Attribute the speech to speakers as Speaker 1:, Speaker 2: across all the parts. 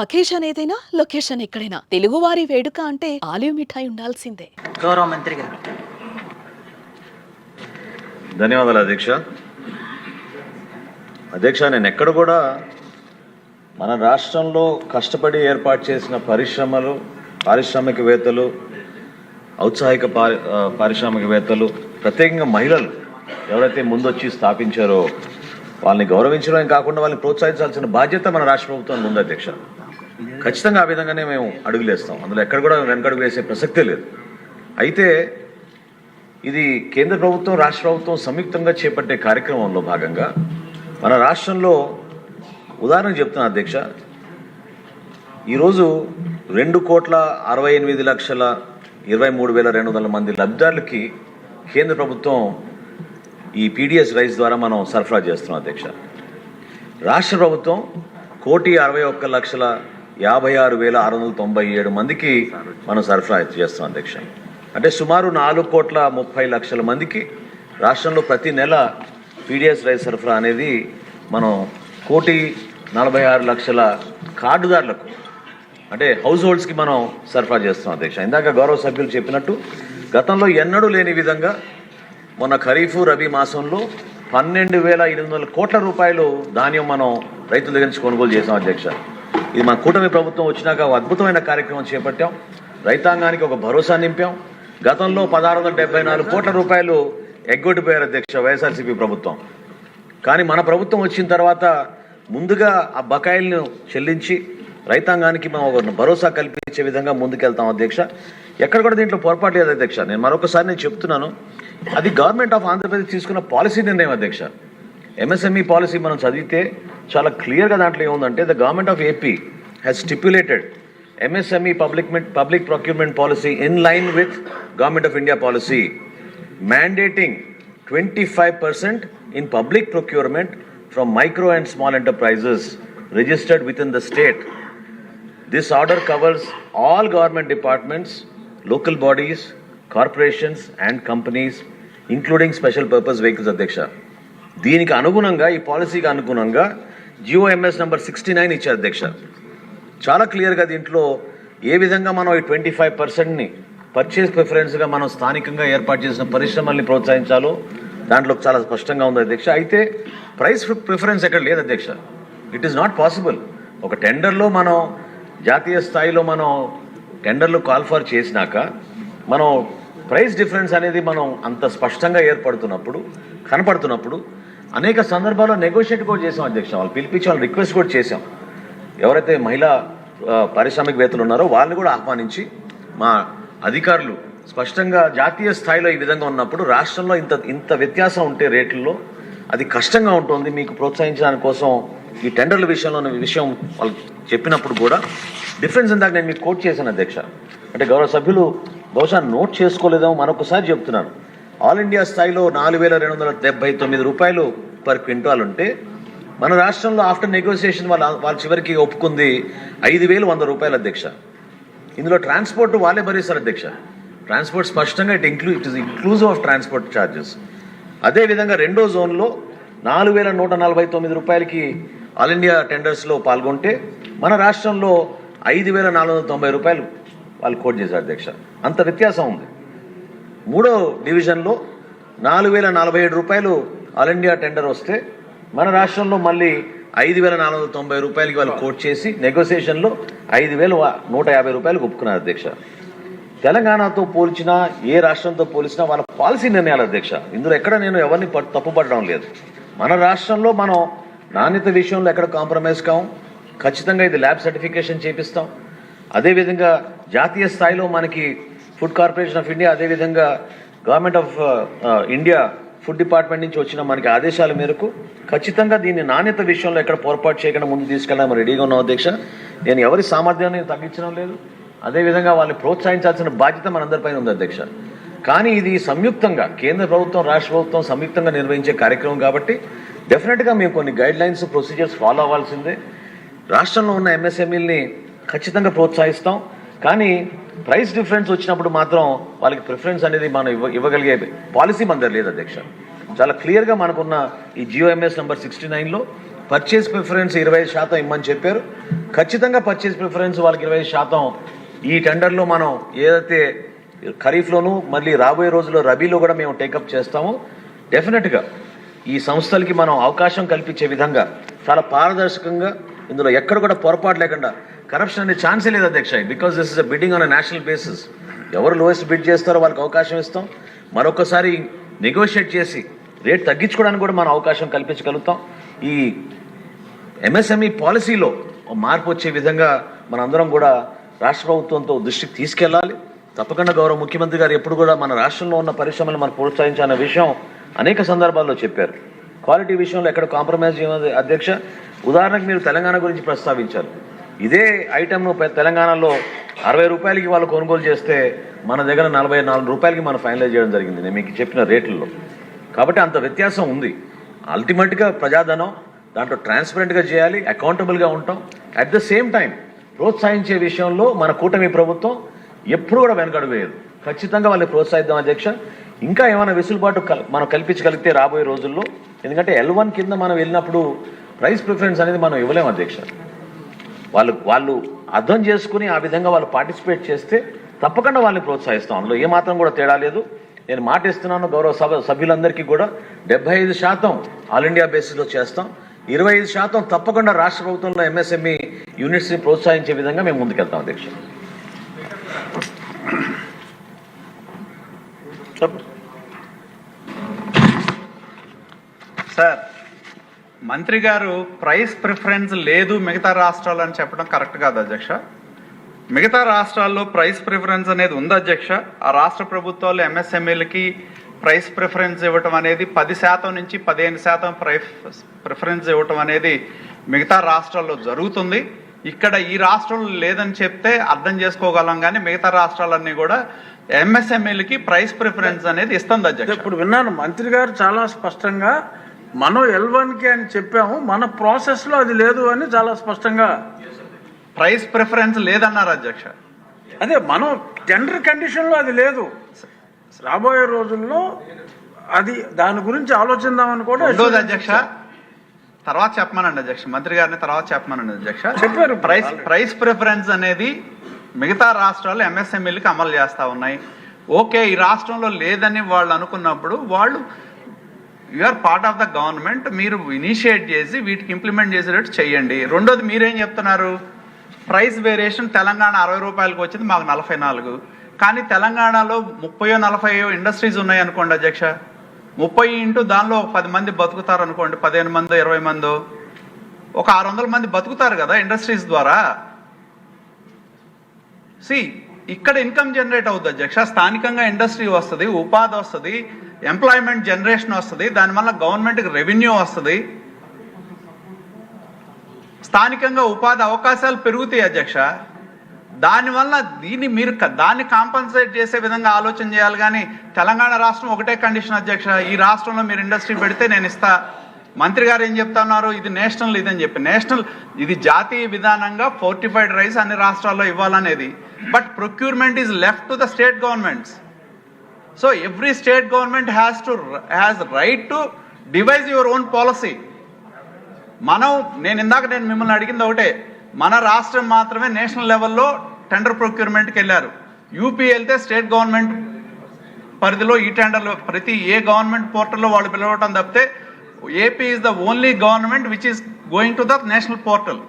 Speaker 1: Occasion ఏదైనా location ఎక్కడైనా. తెలుగువారి వేడుక అంటే ఆలివ్ మిఠాయి ఉండాల్సిందే.
Speaker 2: గౌరవ మంత్రి గారు.
Speaker 3: ధన్యవాదాలు అధ్యక్ష. అధ్యక్ష నేను ఎక్కడ కూడా మన రాష్ట్రంలో కష్టపడి ఏర్పాటు చేసిన పరిశ్రమలు పారిశ్రామికవేత్తలు ఔత్సాహిక పారి పారిశ్రామికవేత్తలు ప్రత్యేకంగా మహిళలు ఎవరైతే ముందొచ్చి స్థాపించారో వాళ్ళని గౌరవించడమే కాకుండా వాళ్ళని ప్రోత్సహించాల్సిన బాధ్యత మన రాష్ట్ర ప్రభుత్వం ఉంది అధ్యక్ష. ఖచ్చితంగా ఆ విధంగానే మేము అడుగులేస్తాం. అందులో ఎక్కడ కూడా వెనకడుగు వేసే ప్రసక్తే లేదు. అయితే ఇది కేంద్ర ప్రభుత్వం రాష్ట్ర ప్రభుత్వం సంయుక్తంగా చేపట్టే కార్యక్రమంలో భాగంగా మన రాష్ట్రంలో ఉదాహరణ చెప్తున్నా అధ్యక్ష ఈరోజు రెండు కోట్ల అరవై ఎనిమిది లక్షల ఇరవై మూడు వేల రెండు వందల మంది లబ్ధిదారులకి కేంద్ర ప్రభుత్వం ఈ పీడిఎస్ రైస్ ద్వారా మనం సరఫరా చేస్తున్నాం అధ్యక్ష. రాష్ట్ర ప్రభుత్వం కోటి అరవై ఒక్క లక్షల యాభై ఆరు వేల ఆరు వందల తొంభై ఏడు మందికి మనం సరఫరా చేస్తాం అధ్యక్ష. అంటే సుమారు నాలుగు కోట్ల ముప్పై లక్షల మందికి రాష్ట్రంలో ప్రతి నెల పీడిఎస్ రైస్ సరఫరా అనేది మనం కోటి నలభై ఆరు లక్షల కార్డుదారులకు అంటే హౌస్ హోల్డ్స్కి మనం సరఫరా చేస్తున్నాం అధ్యక్ష. ఇందాక గౌరవ సభ్యులు చెప్పినట్టు గతంలో ఎన్నడూ లేని విధంగా మొన్న ఖరీఫ్ రబీ మాసంలో పన్నెండు వేల ఎనిమిది వందల కోట్ల రూపాయలు ధాన్యం మనం రైతుల దగ్గర నుంచి కొనుగోలు చేసాం అధ్యక్ష. ఇది మన కూటమి ప్రభుత్వం వచ్చినాక అద్భుతమైన కార్యక్రమం చేపట్టాం. రైతాంగానికి ఒక భరోసా నింపాం. గతంలో పదహారు వందల డెబ్బై నాలుగు కోట్ల రూపాయలు ఎగ్గొట్టిపోయారు అధ్యక్ష వైఎస్ఆర్సీపీ ప్రభుత్వం. కానీ మన ప్రభుత్వం వచ్చిన తర్వాత ముందుగా ఆ బకాయిలను చెల్లించి రైతాంగానికి మనం ఒక భరోసా కల్పించే విధంగా ముందుకెళ్తాం అధ్యక్ష. ఎక్కడ కూడా దీంట్లో పొరపాటు లేదు అధ్యక్ష. నేను మరొకసారి నేను చెప్తున్నాను. అది గవర్నమెంట్ ఆఫ్ ఆంధ్రప్రదేశ్ తీసుకున్న పాలసీ నిర్ణయం అధ్యక్ష. ఎంఎస్ఎంఈ పాలసీ మనం చదివితే చాలా క్లియర్గా దాంట్లో ఏముందంటే the government of AP has stipulated MSME public public procurement policy in line with government of India policy mandating twenty five percent in public procurement from micro and small enterprises registered with in the state this order covers all government departments local bodies corporations and companies including special purpose vehicles అధ్యక్ష దీనికి అనుగుణంగా ఈ పాలసీకి అనుగుణంగా GOMs number sixty nine ఇచ్చారు అధ్యక్ష. చాలా క్లియర్గా దీంట్లో ఏ విధంగా మనం ఈ ట్వంటీ ఫైవ్ పర్సెంట్ని పర్చేస్ ప్రిఫరెన్స్గా మనం స్థానికంగా ఏర్పాటు చేసిన పరిశ్రమల్ని ప్రోత్సహించాలో దాంట్లో చాలా స్పష్టంగా ఉంది అధ్యక్ష. అయితే ప్రైస్ ప్రిఫరెన్స్ ఎక్కడ లేదు అధ్యక్ష. ఇట్ ఈస్ నాట్ పాసిబుల్ ఒక టెండర్లో మనం జాతీయ స్థాయిలో మనం టెండర్లు కాల్ఫర్ చేసినాక మనం ప్రైస్ డిఫరెన్స్ అనేది మనం అంత స్పష్టంగా ఏర్పడుతున్నప్పుడు కనపడుతున్నప్పుడు అనేక సందర్భాల్లో నెగోషియేట్ కూడా చేసాం అధ్యక్ష. వాళ్ళు పిలిపించి వాళ్ళు రిక్వెస్ట్ కూడా చేసాం ఎవరైతే మహిళా పారిశ్రామికవేత్తలు ఉన్నారో వాళ్ళని కూడా ఆహ్వానించి మా అధికారులు స్పష్టంగా జాతీయ స్థాయిలో ఈ విధంగా ఉన్నప్పుడు రాష్ట్రంలో ఇంత ఇంత వ్యత్యాసం ఉంటే రేట్లలో అది కష్టంగా ఉంటుంది. మీకు ప్రోత్సహించడానికి కోసం ఈ టెండర్ల విషయంలో విషయం వాళ్ళు చెప్పినప్పుడు కూడా డిఫరెన్స్ ఇందాక నేను మీకు కోట్ చేశాను అధ్యక్ష. అంటే గౌరవ సభ్యులు బహుశా నోట్ చేసుకోలేదేమో మరొకసారి చెప్తున్నాను. ఆల్ ఇండియా స్థాయిలో నాలుగు వేల రెండు వందల డెబ్బై తొమ్మిది రూపాయలు పర్ క్వింటాల్ ఉంటే మన రాష్ట్రంలో ఆఫ్టర్ నెగోసియేషన్ వాళ్ళ వాళ్ళ చివరికి ఒప్పుకుంది ఐదు వేలు వంద రూపాయలు అధ్యక్ష. ఇందులో ట్రాన్స్పోర్ట్ వాళ్ళే భరిస్తారు అధ్యక్ష. ట్రాన్స్పోర్ట్ స్పష్టంగా it ఇంక్లూ it is inclusive of transport charges అదేవిధంగా రెండో జోన్లో నాలుగు వేల నూట నలభై తొమ్మిది రూపాయలకి ఆల్ ఇండియా టెండర్స్లో పాల్గొంటే మన రాష్ట్రంలో ఐదు వేల నాలుగు వందల తొంభై రూపాయలు వాళ్ళు కోట్ చేశారు అధ్యక్ష. అంత వ్యత్యాసం ఉంది. మూడో డివిజన్లో నాలుగు వేల నలభై ఏడు రూపాయలు ఆల్ ఇండియా టెండర్ వస్తే మన రాష్ట్రంలో మళ్ళీ ఐదు వేల నాలుగు వందల తొంభై రూపాయలకి వాళ్ళు కోట్ చేసి నెగోసియేషన్లో ఐదు వేలు నూట యాభై రూపాయలకు ఒప్పుకున్నారు అధ్యక్ష. తెలంగాణతో పోల్చినా ఏ రాష్ట్రంతో పోల్చినా వాళ్ళ పాలసీ నిర్ణయాలు అధ్యక్ష. ఇందులో ఎక్కడ నేను ఎవరిని తప్పుపడడం లేదు. మన రాష్ట్రంలో మనం నాణ్యత విషయంలో ఎక్కడ కాంప్రమైజ్ కాం? ఖచ్చితంగా ఇది ల్యాబ్ సర్టిఫికేషన్ చేపిస్తాం. అదేవిధంగా జాతీయ స్థాయిలో మనకి ఫుడ్ కార్పొరేషన్ ఆఫ్ ఇండియా అదేవిధంగా government of India food department నుంచి వచ్చిన మనకి ఆదేశాల మేరకు ఖచ్చితంగా దీన్ని నాణ్యత విషయంలో ఎక్కడ పొరపాటు చేయకుండా ముందు తీసుకెళ్ళడం రెడీగా ఉన్నాం అధ్యక్ష. నేను ఎవరి సామర్థ్యాన్ని తగ్గించడం లేదు. అదేవిధంగా వాళ్ళని ప్రోత్సహించాల్సిన బాధ్యత మనందరిపైన ఉంది అధ్యక్ష. కానీ ఇది సంయుక్తంగా కేంద్ర ప్రభుత్వం రాష్ట్ర ప్రభుత్వం సంయుక్తంగా నిర్వహించే కార్యక్రమం కాబట్టి డెఫినెట్గా మేము కొన్ని గైడ్ లైన్స్ ప్రొసీజర్స్ ఫాలో అవ్వాల్సిందే. రాష్ట్రంలో ఉన్న ఎంఎస్ఎంఈల్ని ఖచ్చితంగా ప్రోత్సహిస్తాం. కానీ ప్రైస్ డిఫరెన్స్ వచ్చినప్పుడు మాత్రం వాళ్ళకి ప్రిఫరెన్స్ అనేది మనం ఇవ్వ ఇవ్వగలిగే పాలసీ మన దగ్గర లేదు అధ్యక్ష. చాలా క్లియర్గా మనకున్న ఈ జియోఎంఎస్ నెంబర్ సిక్స్టీ నైన్లో పర్చేస్ ప్రిఫరెన్స్ ఇరవై ఐదు శాతం ఇమ్మని చెప్పారు. ఖచ్చితంగా పర్చేస్ ప్రిఫరెన్స్ వాళ్ళకి ఇరవై శాతం ఈ టెండర్లో మనం ఏదైతే ఖరీఫ్లోను మళ్ళీ రాబోయే రోజుల్లో రబీలో కూడా మేము టేకప్ చేస్తాము డెఫినెట్గా ఈ సంస్థలకి మనం అవకాశం కల్పించే విధంగా చాలా పారదర్శకంగా ఇందులో ఎక్కడ కూడా పొరపాటు లేకుండా కరప్షన్ అనే ఛాన్సే లేదు అధ్యక్ష because this is a bidding on a national basis ఎవరు లోయెస్ట్ బిడ్ చేస్తారో వాళ్ళకి అవకాశం ఇస్తాం. మరొకసారి నెగోషియేట్ చేసి రేట్ తగ్గించుకోవడానికి కూడా మనం అవకాశం కల్పించగలుగుతాం. ఈ ఎంఎస్ఎంఈ పాలసీలో మార్పు వచ్చే విధంగా మనందరం కూడా రాష్ట్ర ప్రభుత్వంతో దృష్టికి తీసుకెళ్ళాలి. తప్పకుండా గౌరవ ముఖ్యమంత్రి గారు ఎప్పుడు కూడా మన రాష్ట్రంలో ఉన్న పరిశ్రమలు మనం ప్రోత్సహించాలనే విషయం అనేక సందర్భాల్లో చెప్పారు. క్వాలిటీ విషయంలో ఎక్కడ కాంప్రమైజ్ అధ్యక్ష. ఉదాహరణకు మీరు తెలంగాణ గురించి ప్రస్తావించారు. ఇదే ఐటమ్ను తెలంగాణలో అరవై రూపాయలకి వాళ్ళు కొనుగోలు చేస్తే మన దగ్గర నలభై నాలుగు రూపాయలకి మనం ఫైనలైజ్ చేయడం జరిగింది. నేను మీకు చెప్పిన రేట్లలో. కాబట్టి అంత వ్యత్యాసం ఉంది. అల్టిమేట్గా ప్రజాధనం దాంట్లో ట్రాన్స్పరెంట్గా చేయాలి అకౌంటబుల్గా ఉంటాం. అట్ ద సేమ్ టైం ప్రోత్సహించే విషయంలో మన కూటమి ప్రభుత్వం ఎప్పుడు కూడా వెనకడుగు వేయదు. ఖచ్చితంగా వాళ్ళని ప్రోత్సహిద్దాం అధ్యక్ష. ఇంకా ఏమైనా వెసులుబాటు మనం కల్పించగలిగితే రాబోయే రోజుల్లో ఎందుకంటే ఎల్ వన్ కింద మనం వెళ్ళినప్పుడు ప్రైస్ ప్రిఫరెన్స్ అనేది మనం ఇవ్వలేము అధ్యక్ష. వాళ్ళు వాళ్ళు అర్థం చేసుకుని ఆ విధంగా వాళ్ళు పార్టిసిపేట్ చేస్తే తప్పకుండా వాళ్ళని ప్రోత్సహిస్తాం. అందులో ఏమాత్రం కూడా తేడా లేదు. నేను మాట ఇస్తున్నాను గౌరవ సభ సభ్యులందరికీ కూడా. డెబ్బై ఐదు శాతం ఆల్ ఇండియా బేసిస్లో చేస్తాం. ఇరవై ఐదు శాతం తప్పకుండా రాష్ట్ర ప్రభుత్వంలో ఎంఎస్ఎంఈ యూనిట్స్ని ప్రోత్సహించే విధంగా మేము ముందుకెళ్తాం అధ్యక్ష.
Speaker 2: సార్ మంత్రి గారు ప్రైస్ ప్రిఫరెన్స్ లేదు మిగతా రాష్ట్రాలు అని చెప్పడం కరెక్ట్ కాదు అధ్యక్ష. మిగతా రాష్ట్రాల్లో ప్రైస్ ప్రిఫరెన్స్ అనేది ఉంది అధ్యక్ష. ఆ రాష్ట్ర ప్రభుత్వాలు ఎంఎస్ఎంఈలకి ప్రైస్ ప్రిఫరెన్స్ ఇవ్వటం అనేది పది శాతం నుంచి పదిహేను శాతం ప్రైస్ ప్రిఫరెన్స్ ఇవ్వటం అనేది మిగతా రాష్ట్రాల్లో జరుగుతుంది. ఇక్కడ ఈ రాష్ట్రంలో లేదని చెప్తే అర్థం చేసుకోగలం కానీ మిగతా రాష్ట్రాలన్నీ కూడా ఎంఎస్ఎంఈలకి ప్రైస్ ప్రిఫరెన్స్ అనేది ఇస్తుంది అధ్యక్ష.
Speaker 4: ఇప్పుడు విన్నాను మంత్రి గారు చాలా స్పష్టంగా మనం ఎల్కి అని చెప్పాము మన ప్రాసెస్లో అది లేదు అని చాలా స్పష్టంగా
Speaker 2: ప్రైస్ ప్రిఫరెన్స్ లేదన్నారు అధ్యక్ష.
Speaker 4: అదే మనం టెండర్ కండిషన్లో అది లేదు. రాబోయే రోజుల్లో అది దాని గురించి ఆలోచిద్దామని కూడా
Speaker 2: అధ్యక్ష తర్వాత చెప్పమనండి అధ్యక్ష. మంత్రి గారిని తర్వాత చెప్పమనండి అధ్యక్ష.
Speaker 4: చెప్పారు.
Speaker 2: ప్రైస్ ప్రైస్ ప్రిఫరెన్స్ అనేది మిగతా రాష్ట్రాలు ఎంఎస్ఎంఈలకి అమలు చేస్తా ఉన్నాయి. ఓకే ఈ రాష్ట్రంలో లేదని వాళ్ళు అనుకున్నప్పుడు వాళ్ళు are part of the government మీరు ఇనిషియేట్ చేసి వీటికి ఇంప్లిమెంట్ చేసేటట్టు చేయండి. రెండోది మీరేం చెప్తున్నారు? ప్రైస్ వేరియేషన్ తెలంగాణ అరవై రూపాయలకు వచ్చింది మాకు నలభై నాలుగు. కానీ తెలంగాణలో ముప్పయో నలభైయో ఇండస్ట్రీస్ ఉన్నాయి అనుకోండి అధ్యక్ష. ముప్పై ఇంటూ దానిలో ఒక పది మంది బతుకుతారు అనుకోండి పదిహేను మందో ఇరవై మందో. ఒక ఆరు వందల మంది బతుకుతారు కదా ఇండస్ట్రీస్ ద్వారా. సి ఇక్కడ ఇన్కమ్ జనరేట్ అవుతుంది అధ్యక్ష. స్థానికంగా ఇండస్ట్రీ వస్తుంది ఉపాధి వస్తుంది. ఎంప్లాయ్మెంట్ జనరేషన్ వస్తుంది దానివల్ల గవర్నమెంట్కి రెవెన్యూ వస్తుంది. స్థానికంగా ఉపాధి అవకాశాలు పెరుగుతాయి అధ్యక్ష. దానివల్ల దీన్ని మీరు దాన్ని కాంపన్సేట్ చేసే విధంగా ఆలోచన చేయాలి కానీ తెలంగాణ రాష్ట్రం ఒకటే కండిషన్ అధ్యక్ష. ఈ రాష్ట్రంలో మీరు ఇండస్ట్రీ పెడితే నేను ఇస్తా. మంత్రి గారు ఏం చెప్తున్నారు? ఇది నేషనల్ ఇదని చెప్పి. నేషనల్ ఇది జాతీయ విధానంగా ఫోర్టిఫైడ్ రైస్ అన్ని రాష్ట్రాల్లో ఇవ్వాలనేది. But procurement is left to the state governments so every state government has to has right to devise your own policy మనం నేను ఇందాక నేను మిమ్మల్ని అడిగింది ఒకటే. మన రాష్ట్రం మాత్రమే నేషనల్ లెవెల్లో టెండర్ ప్రొక్యూర్మెంట్కి వెళ్ళారు. యూపీ వెళ్తే స్టేట్ గవర్నమెంట్ పరిధిలో ఈ టెండర్లు ప్రతి ఏ గవర్నమెంట్ పోర్టల్లో వాళ్ళు పిలవటం తప్పితే AP is the only government which is going to the national portal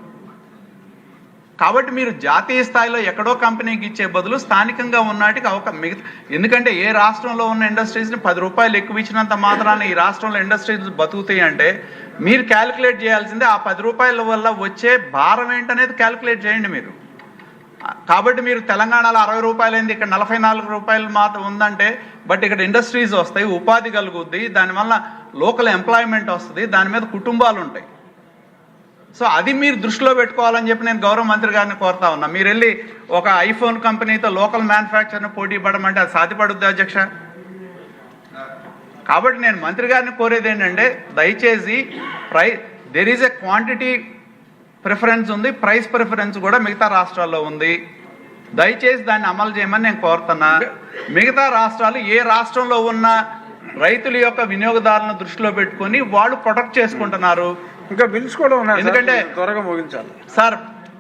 Speaker 2: కాబట్టి మీరు జాతీయ స్థాయిలో ఎక్కడో కంపెనీకి ఇచ్చే బదులు స్థానికంగా ఉన్నటికి అవక మిగతా ఎందుకంటే ఏ రాష్ట్రంలో ఉన్న ఇండస్ట్రీస్ని పది రూపాయలు ఎక్కువ ఇచ్చినంత మాత్రాన ఈ రాష్ట్రంలో ఇండస్ట్రీస్ బతుకుతాయి అంటే మీరు క్యాలిక్యులేట్ చేయాల్సిందే ఆ పది రూపాయల వల్ల వచ్చే భారం ఏంటనేది క్యాలిక్యులేట్ చేయండి మీరు. కాబట్టి మీరు తెలంగాణలో అరవై రూపాయలైంది ఇక్కడ నలభై నాలుగు రూపాయలు మాత్రం ఉందంటే బట్ ఇక్కడ ఇండస్ట్రీస్ వస్తాయి ఉపాధి కలుగుద్ది దానివల్ల లోకల్ ఎంప్లాయ్మెంట్ వస్తుంది దాని మీద కుటుంబాలు ఉంటాయి సో అది మీరు దృష్టిలో పెట్టుకోవాలని చెప్పి నేను గౌరవ మంత్రి గారిని కోరుతా ఉన్నా. మీరు వెళ్ళి ఒక ఐఫోన్ కంపెనీతో లోకల్ మ్యానుఫ్యాక్చర్ని పోటీ పడమంటే అది సాధ్యపడుద్ది అధ్యక్ష? కాబట్టి నేను మంత్రి గారిని కోరేది ఏంటంటే దయచేసి ప్రై there is a quantity preference ఉంది ప్రైస్ ప్రిఫరెన్స్ కూడా మిగతా రాష్ట్రాల్లో ఉంది. దయచేసి దాన్ని అమలు చేయమని నేను కోరుతున్నా. మిగతా రాష్ట్రాలు ఏ రాష్ట్రంలో ఉన్న రైతుల యొక్క వినియోగదారులను దృష్టిలో పెట్టుకొని వాళ్ళు ప్రొటెక్ట్ చేసుకుంటున్నారు.
Speaker 4: ఇంకా బిల్స్ కూడా ఉన్నాయి.
Speaker 2: ఎందుకంటే-
Speaker 4: త్వరగా ముగించాలి.
Speaker 2: సార్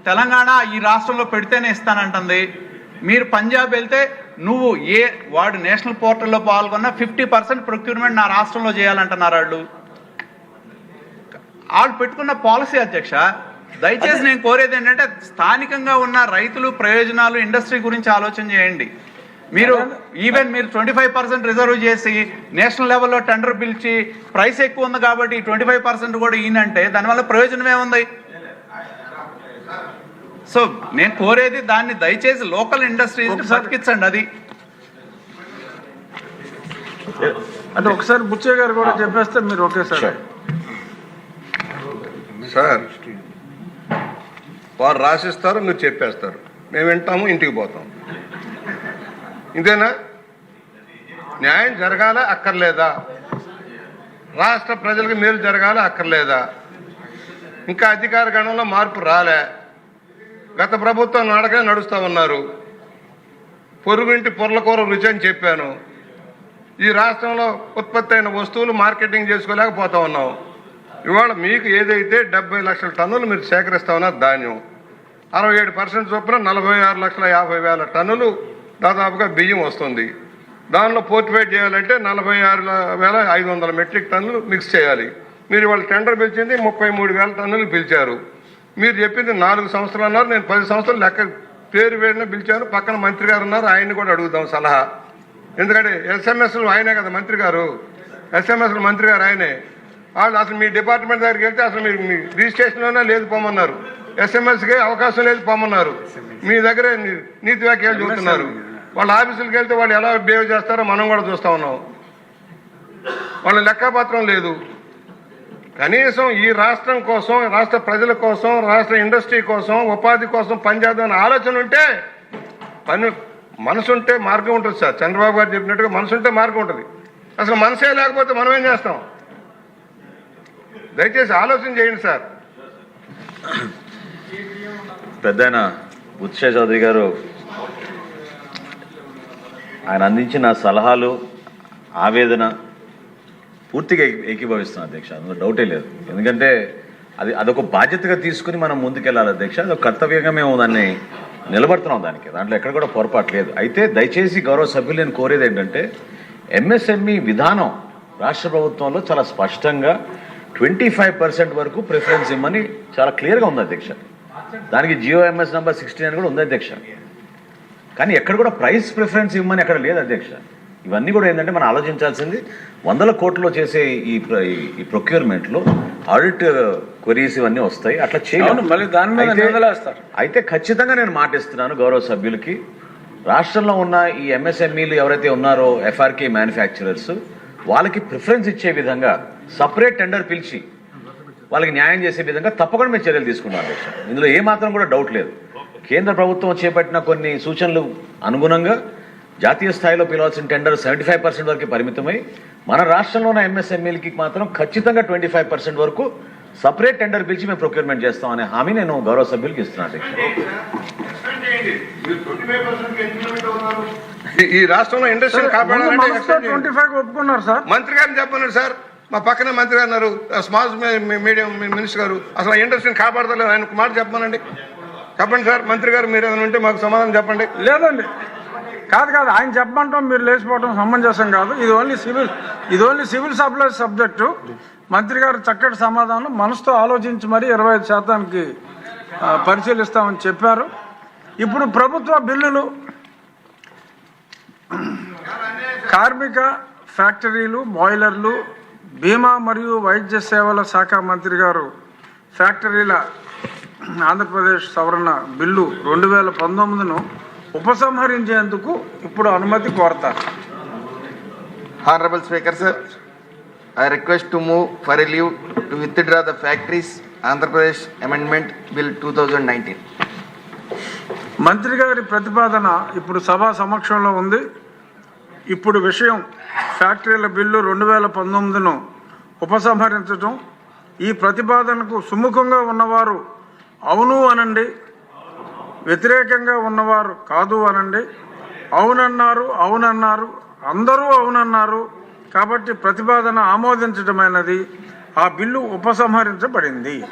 Speaker 2: తెలంగాణ ఈ రాష్ట్రంలో పెడితేనే ఇస్తానంటుంది. మీరు పంజాబ్ వెళ్తే నువ్వు ఏ వాడు నేషనల్ పోర్టల్లో పాల్గొన్న ఫిఫ్టీ పర్సెంట్ ప్రొక్యూర్మెంట్ నా రాష్ట్రంలో చేయాలంటున్నారు వాళ్ళు. వాళ్ళు పెట్టుకున్న పాలసీ అధ్యక్ష దయచేసి నేను కోరేది ఏంటంటే స్థానికంగా ఉన్న రైతులు ప్రయోజనాలు ఇండస్ట్రీ గురించి ఆలోచన చేయండి. మీరు ఈవెన్ మీరు ట్వంటీ ఫైవ్ పర్సెంట్ రిజర్వ్ చేసి నేషనల్ లెవెల్లో టెండర్ పిలిచి ప్రైస్ ఎక్కువ ఉంది కాబట్టి ట్వంటీ ఫైవ్ పర్సెంట్ కూడా ఈయనంటే దానివల్ల ప్రయోజనం ఏముంది? సో నేను కోరేది దాన్ని దయచేసి లోకల్ ఇండస్ట్రీస్ బతికించండి అది.
Speaker 4: అంటే ఒకసారి బుచ్చయ్య గారు కూడా చెప్పేస్తే మీరు ఒకేసారి
Speaker 3: Sure.
Speaker 5: సార్ వారు రాసిస్తారు మీరు చెప్పేస్తారు. మేము వింటాము ఇంటికి పోతాం. ఇంతేనా? న్యాయం జరగాల అక్కర్లేదా? రాష్ట్ర ప్రజలకు మేలు జరగాల అక్కర్లేదా? ఇంకా అధికార గణంలో మార్పు రాలే. గత ప్రభుత్వం నాడకనే నడుస్తూ ఉన్నారు. పొరుగుంటి పొర్లకూర రుచి అని చెప్పాను. ఈ రాష్ట్రంలో ఉత్పత్తి అయిన వస్తువులు మార్కెటింగ్ చేసుకోలేకపోతా ఉన్నాం. ఇవాళ మీకు ఏదైతే డెబ్బై లక్షల టన్నులు మీరు సేకరిస్తా ఉన్నారు ధాన్యం అరవై ఏడు పర్సెంట్ చొప్పున నలభై ఆరు లక్షల యాభై వేల టన్నులు దాదాపుగా బియ్యం వస్తుంది. దానిలో పోర్టిఫైడ్ చేయాలంటే నలభై ఆరు వేల ఐదు వందల మెట్రిక్ టన్నులు మిక్స్ చేయాలి. మీరు వాళ్ళు టెండర్ పిలిచింది ముప్పై మూడు వేల టన్నులు పిలిచారు. మీరు చెప్పింది నాలుగు సంవత్సరాలు అన్నారు నేను పది సంవత్సరాలు లెక్క పేరు వేడిన పిలిచాను. పక్కన మంత్రి గారు ఉన్నారు ఆయన్ని కూడా అడుగుదాం సలహా. ఎందుకంటే ఎస్ఎంఎస్లు ఆయనే కదా మంత్రి గారు. ఎస్ఎంఎస్లు మంత్రి గారు ఆయనే. వాళ్ళు అసలు మీ డిపార్ట్మెంట్ దగ్గరికి వెళ్తే అసలు మీరు మీ రిజిస్ట్రేషన్లోనే లేదు పోమన్నారు. ఎస్ఎంఎస్కి అవకాశం లేదు పోమన్నారు. మీ దగ్గరే నీతి వ్యాఖ్యలు చూస్తున్నారు. వాళ్ళ ఆఫీసులకు వెళ్తే వాళ్ళు ఎలా బిహేవ్ చేస్తారో మనం కూడా చూస్తూ ఉన్నాం. వాళ్ళ లెక్కపత్రం లేదు. కనీసం ఈ రాష్ట్రం కోసం రాష్ట్ర ప్రజల కోసం రాష్ట్ర ఇండస్ట్రీ కోసం ఉపాధి కోసం పనిచేద్దామని ఆలోచన ఉంటే పని మనసుంటే మార్గం ఉంటుంది సార్. చంద్రబాబు గారు చెప్పినట్టుగా మనసు ఉంటే మార్గం ఉంటుంది. అసలు మనసే లేకపోతే మనం ఏం చేస్తాం? దయచేసి ఆలోచన చేయండి సార్.
Speaker 3: పెద్ద ఆయన చౌదరి గారు ఆయన అందించిన సలహాలు ఆవేదన పూర్తిగా ఏకీ- ఏకీభవిస్తున్నాను అధ్యక్ష. అందులో డౌటే లేదు. ఎందుకంటే అది అదొక బాధ్యతగా తీసుకుని మనం ముందుకెళ్ళాలి అధ్యక్ష. అదొక కర్తవ్యంగా మేము దాన్ని నిలబడుతున్నాం దానికి. దాంట్లో ఎక్కడ కూడా పొరపాటు లేదు. అయితే దయచేసి గౌరవ సభ్యులు నేను కోరేది ఏంటంటే ఎంఎస్ఎంఈ విధానం రాష్ట్ర ప్రభుత్వంలో చాలా స్పష్టంగా ట్వంటీ ఫైవ్ పర్సెంట్ వరకు ప్రిఫరెన్స్ ఇవ్వమని చాలా క్లియర్గా ఉంది అధ్యక్ష. దానికి GO MS number sixty nine కూడా ఉంది అధ్యక్ష. కానీ ఎక్కడ కూడా ప్రైస్ ప్రిఫరెన్స్ ఇవ్వమని అక్కడ లేదు అధ్యక్ష. ఇవన్నీ కూడా ఏంటంటే మనం ఆలోచించాల్సింది వందల కోట్లలో చేసే ఈ ఈ- ప్రొక్యూర్మెంట్లో ఆడిట్ క్వరీస్ ఇవన్నీ వస్తాయి అట్లా
Speaker 4: మీద
Speaker 3: అయితే- ఖచ్చితంగా నేను మాటిస్తున్నాను గౌరవ సభ్యులకి. రాష్ట్రంలో ఉన్న ఈ ఎంఎస్ఎంఈలు ఎవరైతే ఉన్నారో ఎఫ్ఆర్కే మ్యానుఫ్యాక్చరర్స్ వాళ్ళకి ప్రిఫరెన్స్ ఇచ్చే విధంగా సపరేట్ టెండర్ పిలిచి వాళ్ళకి న్యాయం చేసే విధంగా తప్పకుండా మేము చర్యలు తీసుకున్నాం అధ్యక్ష. ఇందులో ఏ మాత్రం కూడా డౌట్ లేదు. కేంద్ర ప్రభుత్వం చేపట్టిన కొన్ని సూచనలు అనుగుణంగా జాతీయ స్థాయిలో పిలవాల్సిన టెండర్ సెవెంటీ ఫైవ్ పర్సెంట్ వరకు పరిమితమై మన రాష్ట్రంలో ఉన్న ఎంఎస్ఎంఈలకి మాత్రం ఖచ్చితంగా ట్వంటీ ఫైవ్ పర్సెంట్ వరకు సపరేట్ టెండర్ పిలిచి మేము ప్రొక్యూర్మెంట్ చేస్తాం అనే హామీ నేను గౌరవ సభ్యులకి ఇస్తున్నాను
Speaker 5: ఈ- ఈ రాష్ట్రంలో ఇండస్ట్రీ
Speaker 4: ఒప్పుకున్నారు సార్.
Speaker 5: మంత్రి గారిని చెప్పన్నారు సార్. మా పక్కనే మంత్రి గారు ఉన్నారు. స్మాల్ మీడియం మినిస్టర్ గారు. అసలు ఇండస్ట్రీని కాపాడతలేదు. ఆయన ఒక మాట చెప్పమనండి. చెప్పండి సార్ మంత్రి గారు మీరు ఏదైనా ఉంటే మాకు సమాధానం చెప్పండి.
Speaker 4: లేదండి. కాదు కాదు ఆయన చెప్పమంటాం మీరు లేచిపోవటం సమంజసం కాదు. ఇది ఓన్లీ సివిల్ ఇది ఓన్లీ సివిల్ సప్లైస్ సబ్జెక్టు మంత్రి గారు చక్కటి సమాధానం మనసుతో ఆలోచించి మరీ ఇరవై ఐదు శాతానికి పరిశీలిస్తామని చెప్పారు. ఇప్పుడు ప్రభుత్వ బిల్లులు కార్మిక ఫ్యాక్టరీలు బాయిలర్లు బీమా మరియు వైద్య సేవల శాఖ మంత్రి గారు ఫ్యాక్టరీల ఆంధ్రప్రదేశ్ సవరణ బిల్లు రెండు వేల పంతొమ్మిదిను ఉపసంహరించేందుకు ఇప్పుడు అనుమతి కోరతారు
Speaker 6: Honorable Speaker, sir, I request to move for a leave to withdraw the Factories Andhra Pradesh Amendment Bill 2019.
Speaker 4: మంత్రి గారి ప్రతిపాదన ఇప్పుడు సభా సమక్షంలో ఉంది ఇప్పుడు విషయం ఫ్యాక్టరీల బిల్లు రెండు వేల పంతొమ్మిదిను ఉపసంహరించడం ఈ ప్రతిపాదనకు సుముఖంగా ఉన్నవారు అవును అనండి. వ్యతిరేకంగా ఉన్నవారు కాదు అనండి. అవునన్నారు అవునన్నారు అందరూ అవునన్నారు. కాబట్టి ప్రతిపాదన ఆమోదించడమైనది ఆ బిల్లు ఉపసంహరించబడింది.